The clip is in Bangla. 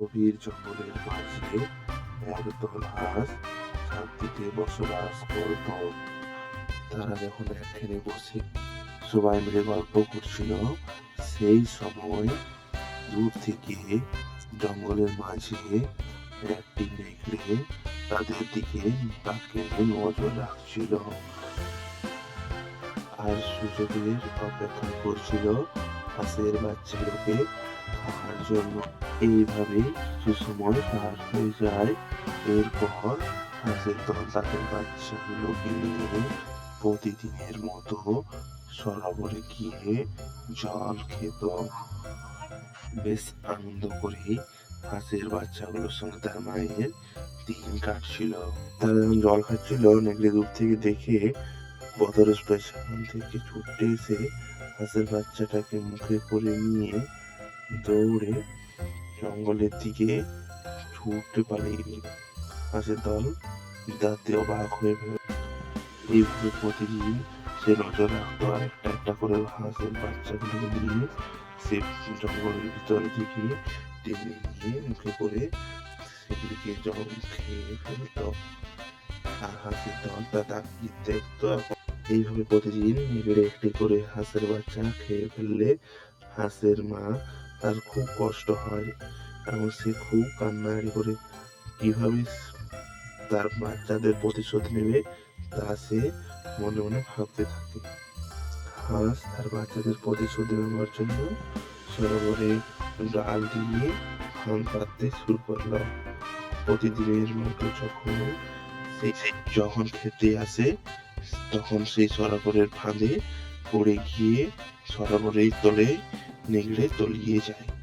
গভীর জঙ্গলের মাঝে একদল হাঁস শান্তিতে বসবাস করত। তারা যখন একখানে বসে সবাই মিলে গল্প করছিল, সেই সময় দূর থেকে জঙ্গলের মাঝে একটি নেকড়ে তাদের দিকে তাকে নজর রাখছিল। আর সুযোগের অপেক্ষা করছিল হাঁসের বাচ্চাগুলোকে খাওয়ার জন্য এইভাবে কিছু সময় পার হয়ে যায়। এরপর হাঁসের দল তাদের বাচ্চাগুলোকে নিয়ে প্রতিদিনের মতো সরোবরে গিয়ে জল খেত। বেশ আনন্দ করে হাঁসের বাচ্চাগুলোর সঙ্গে তার মায়ের দিন কাটছিল। তারা যখন জল খাচ্ছিল, নেকড়ে দূর থেকে দেখে বদরস ভাই থেকে ছুটে এসে হাঁসের বাচ্চাটাকে মুখে করে নিয়ে দৌড়ে জঙ্গলের দিকে ছুটতে পালিয়ে গেল। হাঁসের দল দাঁতে অবাক হয়ে এইভাবে প্রতিদিন সে নজর রাখতো আর একটা একটা করে হাঁসের বাচ্চাগুলো নিয়ে, সে জঙ্গলের ভিতরে দিকে টেনে নিয়ে মুখে করে সেগুলিকে জল খেয়ে ফেলতো। আর হাঁসের দলটা তাকিয়ে দেখতো এইভাবে প্রতিদিন নেগড়ে একটি করে হাঁসের বাচ্চা খেয়ে ফেললে হাঁসের মা তার খুব কষ্ট হয়। এবং সে খুব কান্নাকাটি করে। কীভাবে তার বাচ্চাদের প্রতিশোধ নেবে, তা সে মনে মনে ভাবতে থাকে। হাঁস তার বাচ্চাদের প্রতিশোধ নেওয়ার জন্য সরোবরে ডাল দিয়ে ফান পাততে শুরু করল। প্রতিদিনের মতো যখন যখন খেতে আসে, তখন সেই সরোবরের ফাঁদে পড়ে গিয়ে সরোবরের তলে নেগড়ে তলিয়ে যায়।